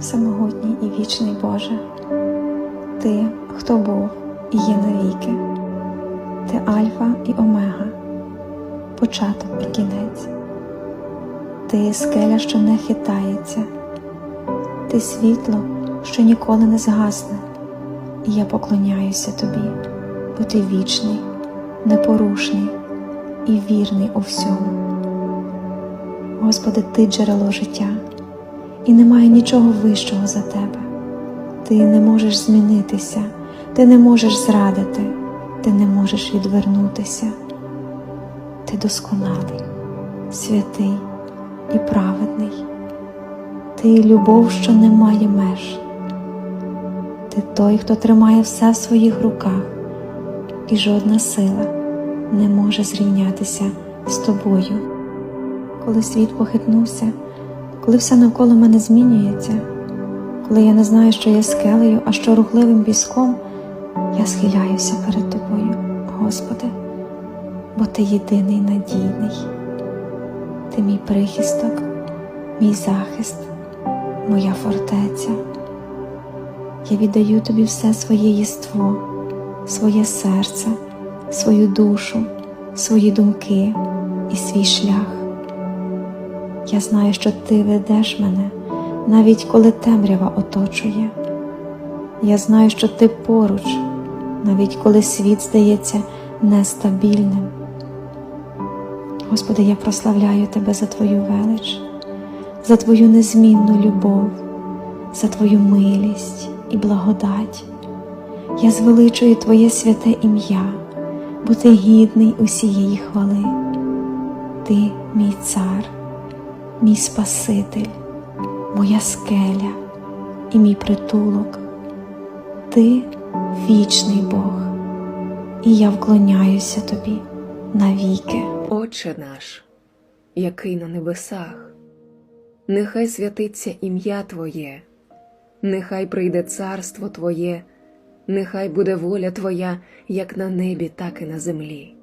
Всемогутній і вічний Боже, Ти, хто був і є навіки, Ти Альфа і Омега, початок і кінець, Ти скеля, що не хитається, Ти світло, що ніколи не згасне, і я поклоняюся Тобі, бо Ти вічний, непорушний і вірний у всьому. Господи, Ти джерело життя, і немає нічого вищого за Тебе. Ти не можеш змінитися, ти не можеш зрадити, ти не можеш відвернутися. Ти досконалий, святий і праведний. Ти любов, що не має меж. Ти той, хто тримає все в своїх руках, і жодна сила не може зрівнятися з тобою. Коли світ похитнувся, коли все навколо мене змінюється, коли я не знаю, що є скелею, а що рухливим піском, я схиляюся перед тобою, Господи, бо Ти єдиний надійний, Ти мій прихисток, мій захист, моя фортеця. Я віддаю тобі все своє єство, своє серце, свою душу, свої думки і свій шлях. Я знаю, що ти ведеш мене, навіть коли темрява оточує. Я знаю, що ти поруч, навіть коли світ здається нестабільним. Господи, я прославляю Тебе за Твою велич, за Твою незмінну любов, за Твою милість і благодать. Я звеличую Твоє святе ім'я, бо Ти гідний усієї хвали. Ти мій цар, мій Спаситель, моя скеля і мій притулок. Ти вічний Бог, і я вклоняюся тобі навіки. Отче наш, який на небесах, нехай святиться ім'я Твоє, нехай прийде царство Твоє, нехай буде воля Твоя як на небі, так і на землі.